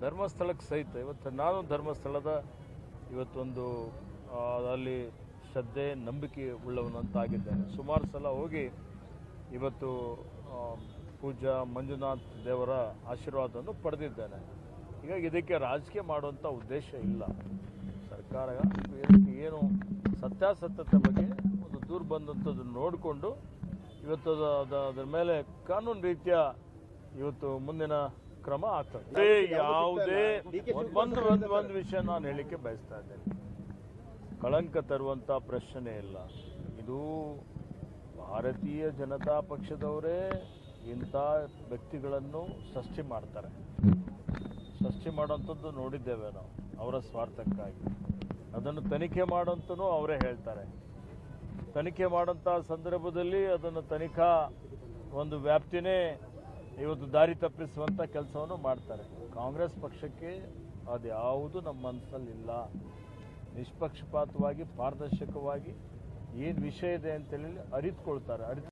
ಧರ್ಮಸ್ಥಳಕ್ಕೆ ಸಹಿತ, ಇವತ್ತು ನಾನು ಧರ್ಮಸ್ಥಳದ ಇವತ್ತೊಂದು ಅಲ್ಲಿ ಶ್ರದ್ಧೆ, ನಂಬಿಕೆ ಉಳ್ಳವನಂತಾಗಿದ್ದೇನೆ ಸುಮಾರು ಸಲ ಹೋಗಿ ಇವತ್ತು ಪೂಜಾ ಮಂಜುನಾಥ್ ದೇವರ ಆಶೀರ್ವಾದವನ್ನು ಪಡೆದಿದ್ದೇನೆ. ಹೀಗಾಗಿ ಇದಕ್ಕೆ ರಾಜಕೀಯ ಮಾಡುವಂಥ ಉದ್ದೇಶ ಇಲ್ಲ. ಸರ್ಕಾರ ಏನು ಸತ್ಯಾಸತ್ಯತೆ ಬಗ್ಗೆ ಒಂದು ದೂರು ಬಂದಂಥದ್ದು ನೋಡಿಕೊಂಡು, ಇವತ್ತು ಅದು- ಅದು- ಅದರ ಮೇಲೆ ಕಾನೂನು ರೀತಿಯ ಇವತ್ತು ಮುಂದಿನ ಕ್ರಮ ಆಗ್ತದೆ ಯಾವುದೇ ಒಂದು ಒಂದು ಒಂದು ವಿಷಯ ನಾನು ಹೇಳಲಿಕ್ಕೆ ಬಯಸ್ತಾ ಇದ್ದೇನೆ. ಕಳಂಕ ತರುವಂಥ ಪ್ರಶ್ನೆ ಇಲ್ಲ. ಇದು ಭಾರತೀಯ ಜನತಾ ಪಕ್ಷದವರೇ ಇಂಥ ವ್ಯಕ್ತಿಗಳನ್ನು ಸೃಷ್ಟಿ ಮಾಡ್ತಾರೆ. ಸೃಷ್ಟಿ ಮಾಡೋಂಥದ್ದು ನೋಡಿದ್ದೇವೆ ನಾವು ಅವರ ಸ್ವಾರ್ಥಕ್ಕಾಗಿ. ಅದನ್ನು ತನಿಖೆ ಮಾಡೋಂತನೂ ಅವರೇ ಹೇಳ್ತಾರೆ. ತನಿಖೆ ಮಾಡೋಂಥ ಸಂದರ್ಭದಲ್ಲಿ ಅದನ್ನು ತನಿಖಾ ಒಂದು ವ್ಯಾಪ್ತಿನೇ ಇವತ್ತು ದಾರಿ ತಪ್ಪಿಸುವಂಥ ಕೆಲಸವನ್ನು ಮಾಡ್ತಾರೆ. ಕಾಂಗ್ರೆಸ್ ಪಕ್ಷಕ್ಕೆ ಅದು ಯಾವುದು ನಮ್ಮ ಮನಸ್ಸಲ್ಲಿಲ್ಲ ನಿಷ್ಪಕ್ಷಪಾತವಾಗಿ, ಪಾರದರ್ಶಕವಾಗಿ ಏನು ವಿಷಯ ಇದೆ ಅಂತೇಳಿ ಅರಿತುಕೊಳ್ತಾರೆ. ಅರಿತು